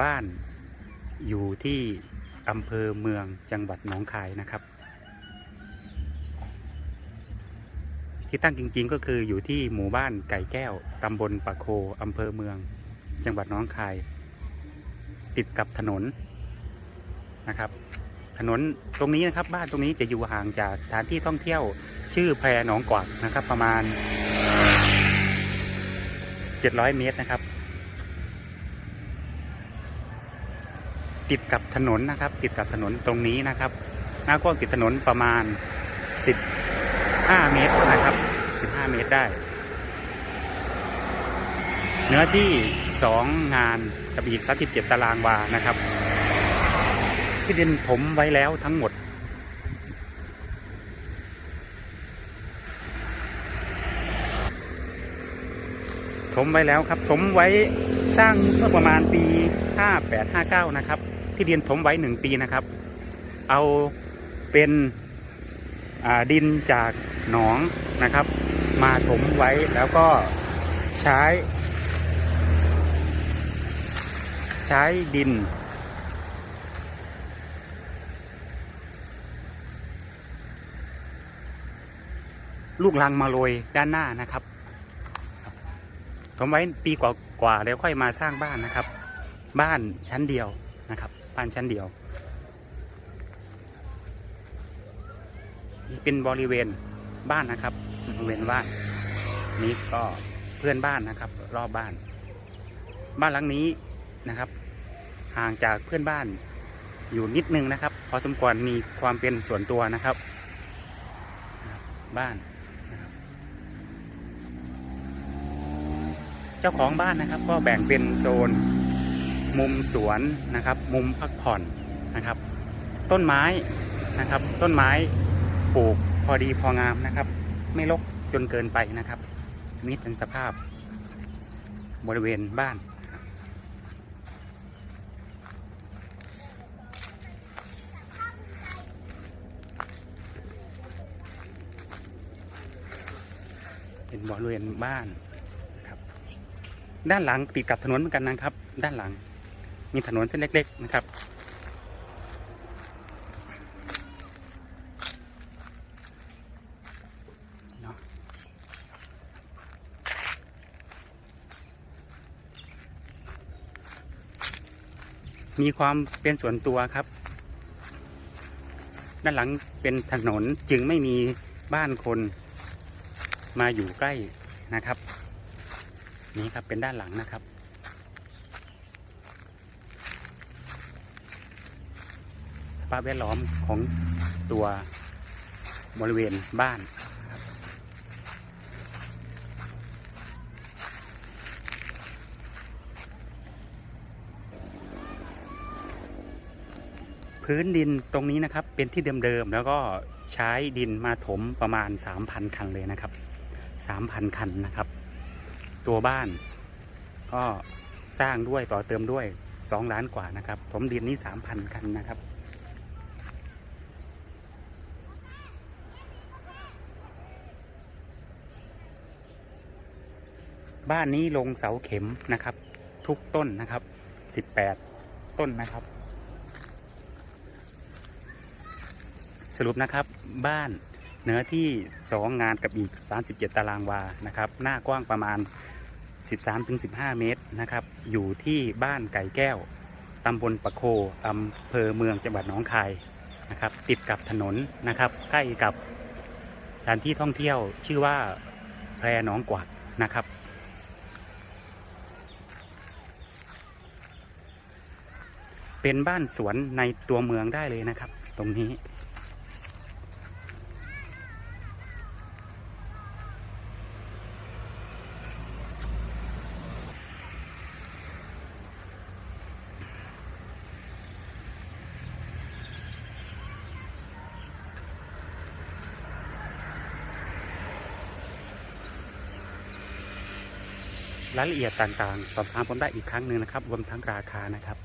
บ้านอยู่ที่อำเภอเมืองจังหวัดหนองคายนะครับ ที่ตั้งจริงๆก็คืออยู่ที่หมู่บ้านไก่แก้วตำบลปะโคอำเภอเมือง จังหวัดหนองคาย ติดกับถนนนะครับ ถนนตรงนี้นะครับ บ้านตรงนี้จะอยู่ห่างจากสถานที่ท่องเที่ยวชื่อแพรหนองกวักนะครับ ประมาณ 700 เมตรนะครับ ติดกับถนนนะครับ ติดกับถนนตรงนี้นะครับ หน้ากว้างติดถนนประมาณ 15 เมตรนะครับ 15 เมตรได้ เนื้อที่ 2 งานกับอีก 37 ตารางวานะครับ ที่ดินถมไว้แล้วทั้งหมดถมไว้แล้วครับถมไว้ สร้างเมื่อประมาณปี 58 59 นะครับ ที่ดินถมไว้ 1 ปีนะครับ เอาเป็นดินจากหนองนะครับ มาถมไว้แล้วก็ใช้ ใช้ดิน ลูกลังมาโรยด้านหน้านะครับ ผมไว้ปีกว่าๆแล้วค่อยมาสร้างบ้านนะครับ บ้านชั้นเดียวนะครับ บ้านชั้นเดียวเป็นบริเวณบ้านนะครับบริเวณบ้านนี่ก็เพื่อนบ้านนะครับ รอบบ้าน บ้านหลังนี้นะครับ ห่างจากเพื่อนบ้านอยู่นิดนึงนะครับ พอสมควรมีความเป็นส่วนตัวนะครับ บ้านนะครับ เจ้าของบ้านนะครับ ก็แบ่งเป็นโซน มุมสวนนะครับ มุมพักผ่อนนะครับ ต้นไม้นะครับ ต้นไม้ปลูกพอดีพองามนะครับ ไม่รกจนเกินไปนะครับนี่เป็นสภาพบริเวณบ้านเป็นบริเวณบ้าน ด้านหลังติดกับถนนเหมือนกันนะครับ ด้านหลัง มีถนนเส้นเล็ก ๆ นะครับมีความเป็นส่วนตัวครับ ด้านหลังเป็นถนนจึงไม่มีบ้านคนมาอยู่ใกล้นะครับ นี่ครับเป็นด้านหลังนะครับ สภาพแวดล้อมของตัวบริเวณบ้านพื้นดินตรงนี้นะครับเป็นที่เดิมๆแล้วก็ใช้ดินมาถมประมาณ 3,000 คันเลยนะครับ 3,000 คันนะครับ ตัวบ้าน ก็สร้างด้วยต่อเติมด้วย2ล้านกว่านะครับถมดินนี่3,000คันนะครับ บ้านนี้ลงเสาเข็มนะครับ ทุกต้นนะครับ18ต้นนะครับ สรุปนะครับบ้าน เนื้อที่ 2 งานกับอีก 37 ตารางวานะครับ หน้ากว้างประมาณ 13-15 เมตรนะครับ อยู่ที่บ้านไก่แก้วตำบลปะโคอำเภอเมืองจังหวัดหนองคายนะครับ ติดกับถนนนะครับ ใกล้กับสถานที่ท่องเที่ยวชื่อว่าแพรหนองกวักนะครับ เป็นบ้านสวนในตัวเมืองได้เลยนะครับ ตรงนี้ รายละเอียดต่างๆ สอบถามผมได้อีกครั้งหนึ่งนะครับรวมทั้งราคานะครับ